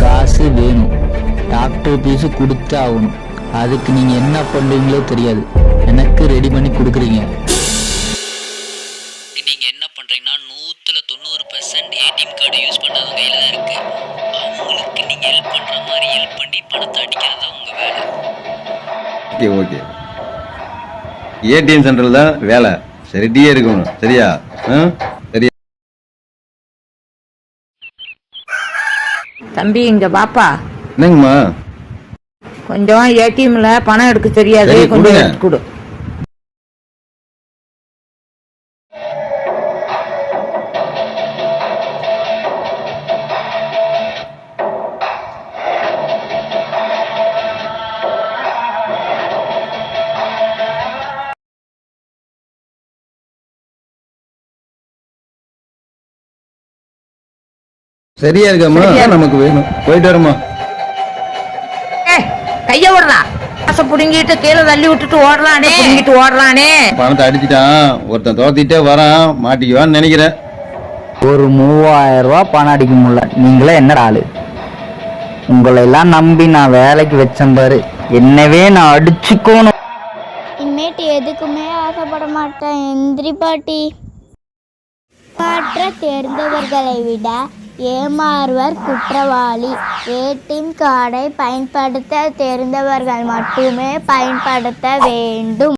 காசு வேணும். Doctor fees கொடுத்தாகணும் அதுக்கு நீங்க என்ன பண்றீங்களோ தெரியாது. எனக்கு ரெடி பண்ணி கொடுக்குறீங்க. நீங்க என்ன பண்றீங்கன்னா நூத்துல தொண்ணூறு பர்சன்ட் ஏடிஎம் கார்டு யூஸ் பண்ணாதவங்க கையில் தான் இருக்கு. அவங்களுக்கு நீங்க ஹெல்ப் பண்ற மாதிரி ஹெல்ப் பண்ணி பணத்தை அடிக்கிறது உங்க வேலை. ஓகே ஓகே ஏடிஎம் சென்டரில் தான் வேலை. சரிட்டியே இருக்கணும். சரியா? சரியா தம்பி இங்க பாப்பா என்னங்கம்மா? கொஞ்சம் ஏடிஎம்ல பணம் எடுக்க தெரியாது. கொஞ்சம் கொடு. சரியா இருக்காம்மா. சரியா இருக்கு. நமக்கு வேணும். போயிட்டு வரமா ஏ கைய விடுறா காசை புடுங்கிட்டு கீழே தள்ளி விட்டுட்டு ஓடுறானே. புடுங்கிட்டு ஓடுறானே. பணத்தை அடிச்சிட்டான். ஒருத்தன் தோத்திட்டே வரான். மாட்டிக்குவான்னு நினைக்கிறேன். ஒரு மூவாயிரம் ரூபா பணம் அடிக்க முடியல. நீங்களே என்னடா ஆளு? உங்களை எல்லாம் நம்பி நான் வேலைக்கு வச்சேன் பாரு. என்னவே நான் அடிச்சுக்கோணும். இனிமேட்டு எதுக்குமே ஆசைப்பட மாட்டேன். எந்திரி பாட்டி. காற்ற தேர்ந்தவர்களை விட ஏமாறுவர் குற்றவாளி. ஏடிஎம் கார்டை பயன்படுத்த தெரிந்தவர்கள் மட்டுமே பயன்படுத்த வேண்டும்.